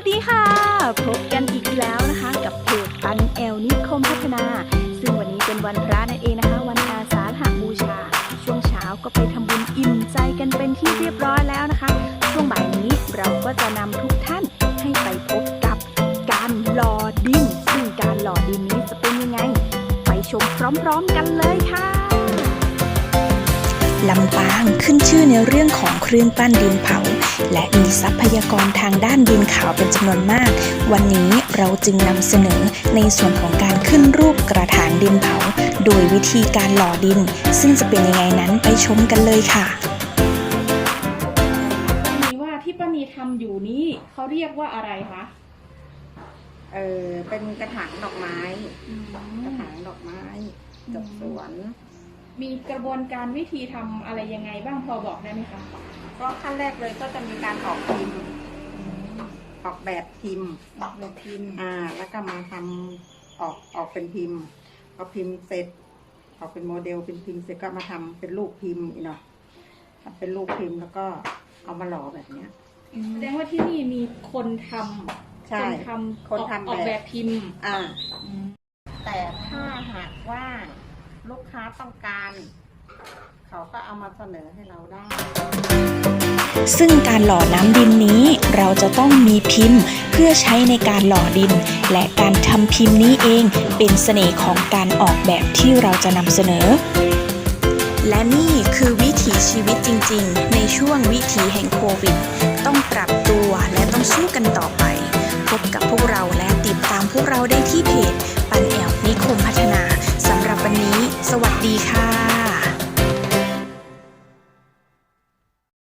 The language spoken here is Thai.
วัสดีค่ะ พบกันอีกแล้วนะคะกับเพจปันแอลนิคมพัฒนา ซึ่งวันนี้เป็นวันพระนั่นเองนะคะ วันอาสาฬหบูชา ช่วงเช้าก็ไปทำบุญอิ่มใจกันเป็นที่เรียบร้อยแล้วนะคะ ช่วงบ่ายนี้เราก็จะนำทุกท่านให้ไปพบกับการหล่อดิน ซึ่งการหล่อดินนี้จะเป็นยังไง ไปชมพร้อมๆกันเลยค่ะ ลำปางขึ้นชื่อในเรื่องของเครื่องปั้นดินเผา และมีทรัพยากรทางด้านดินขาวเป็นจำนวนมาก วันนี้เราจึงนำเสนอในส่วนของการขึ้นรูปกระถางดินเผา โดยวิธีการหล่อดิน ซึ่งจะเป็นยังไงนั้นไปชมกันเลยค่ะป้านีว่าที่ป้านีทำอยู่นี้เขาเรียกว่าอะไรคะเออเป็นกระถางดอกไม้ กระถางดอกไม้จบสวน มีกระบวนการวิธีทำอะไรยังไงบ้างพอบอกได้ไหมคะก็ขั้นแรกเลยก็จะมีการออกพิมพ์ออกแบบพิมพ์แบบพิมพ์อ่า แล้วก็มาทำออกออกเป็นพิมพ์พอพิมพ์เสร็จ ออกเป็นโมเดลเป็นพิมพ์เสร็จก็มาทำเป็นรูปพิมพ์อีกเนาะทำเป็นรูปพิมพ์แล้วก็เอามาหล่อแบบเนี้ย แสดงว่าที่นี่มีคนทำใช่ คนทำคนทำออกออกแบบแบบพิมพ์อ่าแต่ถ้าหากว่า ลูกค้าต้องการ เขาก็เอามาเสนอให้เราได้ ซึ่งการหล่อน้ำดินนี้เราจะต้องมีพิมพ์เพื่อใช้ในการหล่อดิน และการทำพิมพ์นี้เองเป็นเสน่ห์ของการออกแบบที่เราจะนำเสนอ และนี่คือวิถีชีวิตจริงๆ ในช่วงวิถีแห่งโควิด ต้องปรับตัวและต้องสู้กันต่อไป พบกับพวกเราและติดตามพวกเราได้ที่เพจปัน